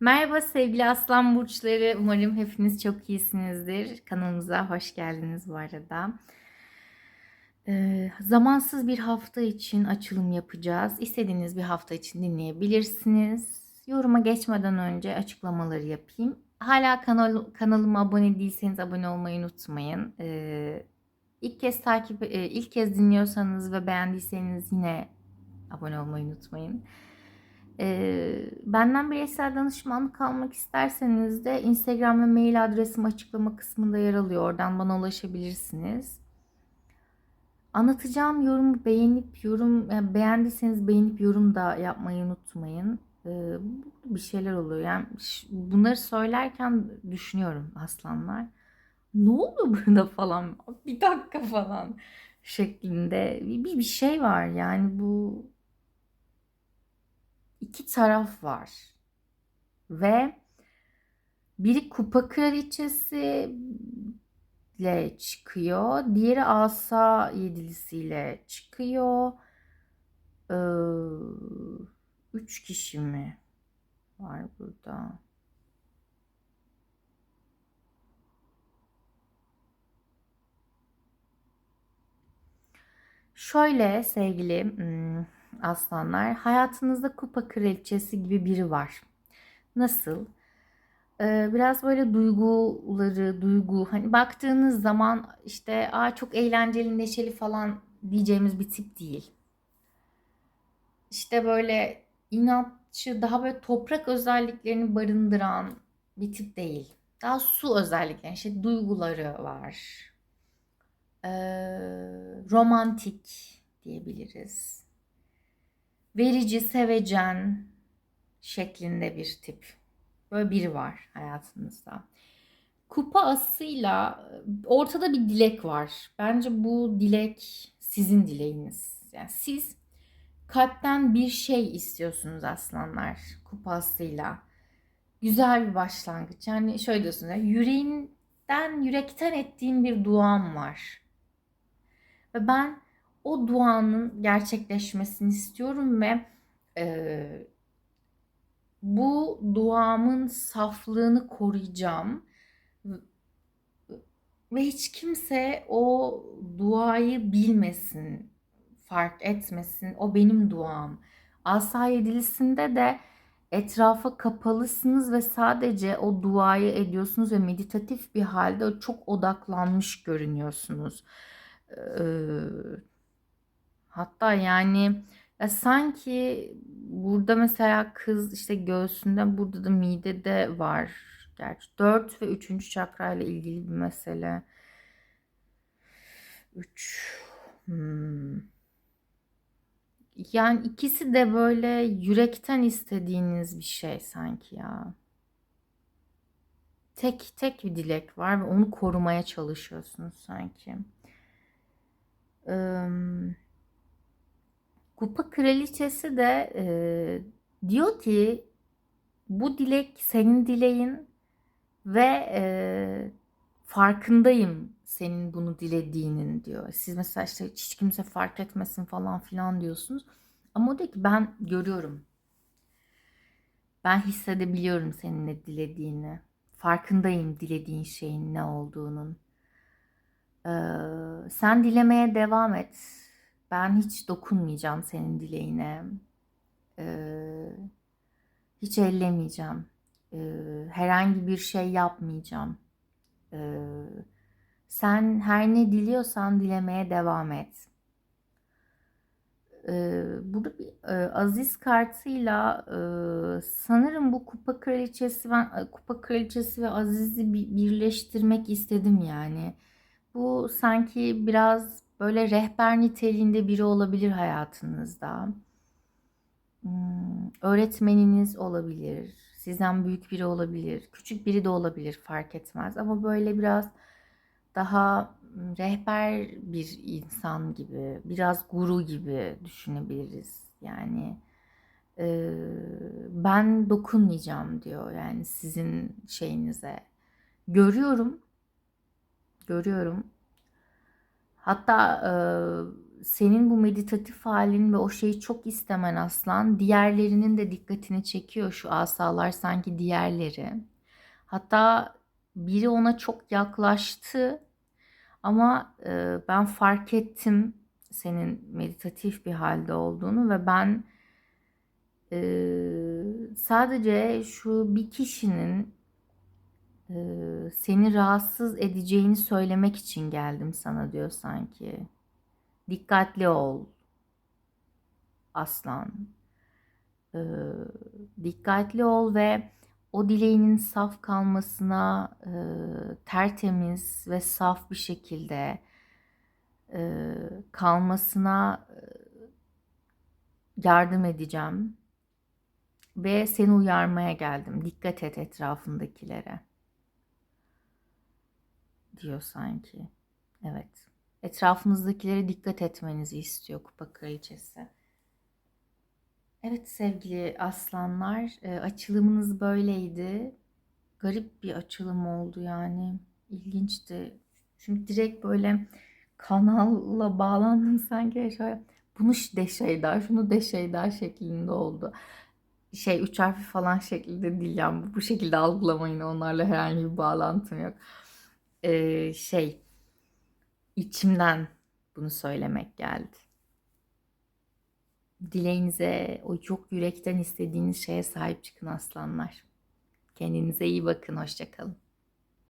Merhaba sevgili aslan burçları. Umarım hepiniz çok iyisinizdir. Kanalımıza hoş geldiniz bu arada. Ee, zamansız bir hafta için açılım yapacağız. İstediğiniz bir hafta için dinleyebilirsiniz. Yoruma geçmeden önce açıklamaları yapayım. Hala kanal, kanalıma abone değilseniz abone olmayı unutmayın. Ee, ilk kez takip, e, ilk kez dinliyorsanız ve beğendiyseniz yine abone olmayı unutmayın. Ee, benden bireysel danışmanlık almak isterseniz de Instagram ve mail adresim açıklama kısmında yer alıyor. Oradan bana ulaşabilirsiniz. Anlatacağım yorumu beğenip yorum yani beğendiyseniz beğenip yorum da yapmayı unutmayın. Ee, bir şeyler oluyor. Yani bunları söylerken düşünüyorum aslanlar. Ne oldu burada falan? Bir dakika falan şeklinde bir, bir şey var. Yani bu iki taraf var. Ve biri kupa kraliçesi ile çıkıyor. Diğeri asa yedilisiyle çıkıyor. Ee, üç kişi mi var burada? Şöyle sevgili hmm, aslanlar hayatınızda kupa kraliçesi gibi biri var. Nasıl? Ee, biraz böyle duyguları, duygu hani baktığınız zaman işte Aa, çok eğlenceli, neşeli falan diyeceğimiz bir tip değil. İşte böyle inatçı, daha böyle toprak özelliklerini barındıran bir tip değil. Daha su özellikleri, işte duyguları var. Ee, romantik diyebiliriz verici, sevecen şeklinde bir tip. Böyle biri var hayatınızda. Kupa asıyla ortada bir dilek var. Bence bu dilek sizin dileğiniz. Yani siz kalpten bir şey istiyorsunuz aslanlar kupasıyla. Güzel bir başlangıç. Yani şöyle diyorsunuz. Yani yüreğinden, yürekten ettiğim bir duam var. Ve ben o duanın gerçekleşmesini istiyorum ve e, bu duamın saflığını koruyacağım ve hiç kimse o duayı bilmesin, fark etmesin. O benim duam. Asa yedilisinde de etrafa kapalısınız ve sadece o duayı ediyorsunuz ve meditatif bir halde çok odaklanmış görünüyorsunuz. Ee, Hatta yani ya sanki burada mesela kız işte göğsünde burada da midede var. Gerçi 4 ve 3. çakra ile ilgili bir mesele. 3 hmm. Yani ikisi de böyle yürekten istediğiniz bir şey sanki ya. Tek tek bir dilek var ve onu korumaya çalışıyorsunuz sanki. Ee, Kupa kraliçesi de e, diyor ki bu dilek senin dileğin ve e, farkındayım senin bunu dilediğinin diyor. Siz mesela işte hiç kimse fark etmesin falan filan diyorsunuz. Ama o diyor ki ben görüyorum. Ben hissedebiliyorum senin ne dilediğini. Farkındayım dilediğin şeyin ne olduğunun. Ee, sen dilemeye devam et ben hiç dokunmayacağım senin dileğine. Ee, hiç ellemeyeceğim. Ee, herhangi bir şey yapmayacağım. Ee, sen her ne diliyorsan dilemeye devam et. Ee, burada bir e, aziz kartıyla e, sanırım bu kupa kraliçesi ben kupa kraliçesi ve azizi birleştirmek istedim yani. Bu sanki biraz böyle rehber niteliğinde biri olabilir hayatınızda. Hmm, öğretmeniniz olabilir, sizden büyük biri olabilir, küçük biri de olabilir fark etmez. Ama böyle biraz daha hmm, rehber bir insan gibi, biraz guru gibi düşünebiliriz. Yani e, ben dokunmayacağım diyor yani sizin şeyinize. Görüyorum, görüyorum Hatta e, senin bu meditatif halin ve o şeyi çok istemen aslan diğerlerinin de dikkatini çekiyor şu asalar sanki diğerleri. Hatta biri ona çok yaklaştı ama e, ben fark ettim senin meditatif bir halde olduğunu ve ben e, sadece şu bir kişinin seni rahatsız edeceğini söylemek için geldim sana diyor sanki. Dikkatli ol aslan. E, dikkatli ol ve o dileğinin saf kalmasına e, tertemiz ve saf bir şekilde e, kalmasına yardım edeceğim. Ve seni uyarmaya geldim. Dikkat et etrafındakilere. Diyor sanki. Evet. Etrafınızdakilere dikkat etmenizi istiyor Kupa Kraliçesi. Evet sevgili aslanlar, e, açılımınız böyleydi. Garip bir açılım oldu yani. İlginçti. Çünkü direkt böyle kanalla bağlandım sanki şöyle bunu de şeyler, şunu de şeyler şeklinde oldu. Şey üç harfi falan şeklinde değil yani bu şekilde algılamayın onlarla herhangi bir bağlantım yok. Ee, şey içimden bunu söylemek geldi. Dileğinize, o çok yürekten istediğiniz şeye sahip çıkın aslanlar. Kendinize iyi bakın, hoşçakalın.